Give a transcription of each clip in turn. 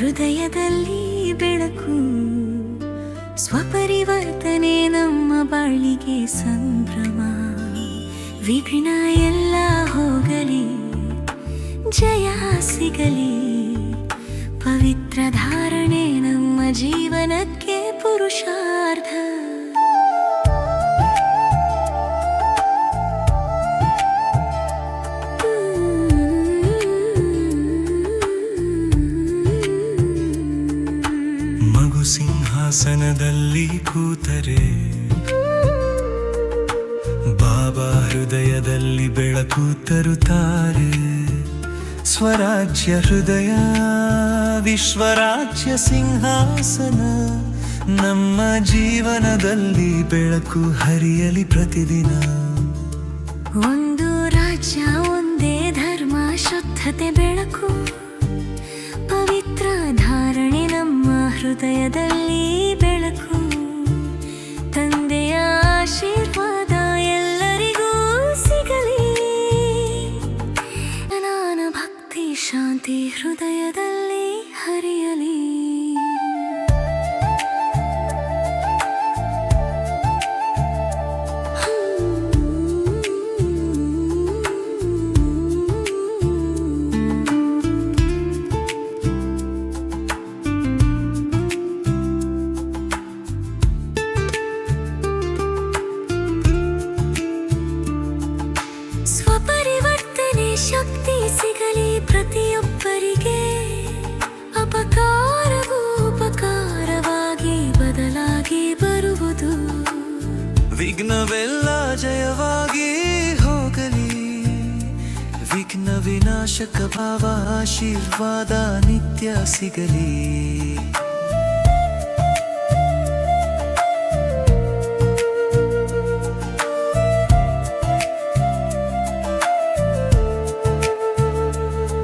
ಹೃದಯದಲ್ಲಿ ಬೆಳಕು, ಸ್ವಪರಿವರ್ತನೆ ನಮ್ಮ ಬಾಳಿಗೆ ಸಂಭ್ರಮ. ವಿಘ್ನ ಎಲ್ಲ ಹೋಗಲಿ, ಜಯ ಸಿಗಲಿ. ಪವಿತ್ರ ಧಾರಣೆ ನಮ್ಮ ಜೀವನಕ್ಕೆ ಪುರುಷಾರ್ಥ. ಮಗು ಸಿಂಹಾಸನದಲ್ಲಿ ಕೂತರೆ, ಬಾಬಾ ಹೃದಯದಲ್ಲಿ ಬೆಳಕು ತರುತ್ತಾರೆ. ಸ್ವರಾಜ್ಯ ಹೃದಯ, ವಿಶ್ವರಾಜ್ಯ ಸಿಂಹಾಸನ, ನಮ್ಮ ಜೀವನದಲ್ಲಿ ಬೆಳಕು ಹರಿಯಲಿ ಪ್ರತಿದಿನ. ಹೃದಯದಲ್ಲಿ ಬೆಳಕು ತಂದೆಯ ಆಶೀರ್ವಾದ ಎಲ್ಲರಿಗೂ ಸಿಗಲಿ. ನಾನು ಭಕ್ತಿ ಶಾಂತಿ ಹೃದಯದಲ್ಲಿ ಹರಿಯಲಿ. ಸಿಗಲಿ ಪ್ರತಿಯೊಬ್ಬರಿಗೆ ಅಪಕಾರವು ಉಪಕಾರವಾಗಿ ಬದಲಾಗಿ ಬರುವುದು. ವಿಘ್ನವೆಲ್ಲ ಜಯವಾಗಿ ಹೋಗಲಿ. ವಿಘ್ನ ವಿನಾಶಕ ಭಾವ, ಆಶೀರ್ವಾದ, ನಿತ್ಯ ಸಿಗಲಿ.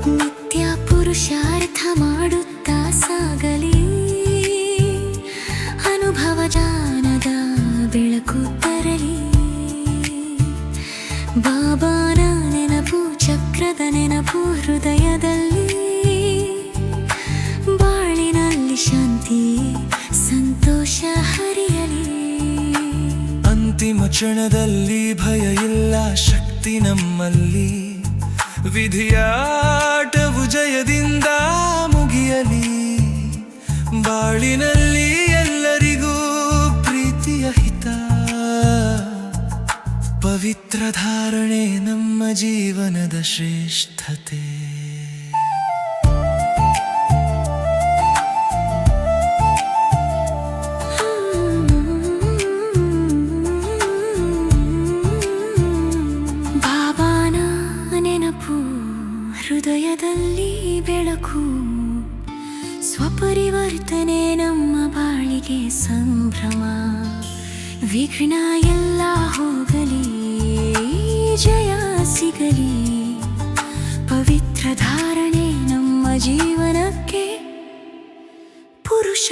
ನಿತ್ಯ ಪುರುಷಾರ್ಥ ಮಾಡುತ್ತಾ ಸಾಗಲಿ. ಅನುಭವ ಜಾನದ ಬೆಳಕು ತರಲಿ. ಬಾಬಾನ ನೆನಪು, ಚಕ್ರದ ನೆನಪು ಹೃದಯದಲ್ಲಿ. ಬಾಳಿನಲ್ಲಿ ಶಾಂತಿ, ಸಂತೋಷ ಹರಿಯಲಿ. ಅಂತಿಮ ಕ್ಷಣದಲ್ಲಿ ಭಯ ಇಲ್ಲ, ಶಕ್ತಿ ನಮ್ಮಲ್ಲಿ. ವಿಧಿಯಾಟವು ಜಯದಿಂದ ಮುಗಿಯಲಿ. ಬಾಳಿನಲ್ಲಿ ಎಲ್ಲರಿಗೂ ಪ್ರೀತಿಯ ಹಿತ. ಪವಿತ್ರ ಧಾರಣೆ ನಮ್ಮ ಜೀವನದ ಶ್ರೇಷ್ಠತೆ. ನಿನಗೆ ಸಂಭ್ರಮ ವಿಘ್ನ ಎಲ್ಲ ಹೋಗಲಿ ಜಯ ಸಿಗಲಿ ಪವಿತ್ರ ಧಾರಣೆ ನಮ್ಮ ಜೀವನಕ್ಕೆ ಪುರುಷ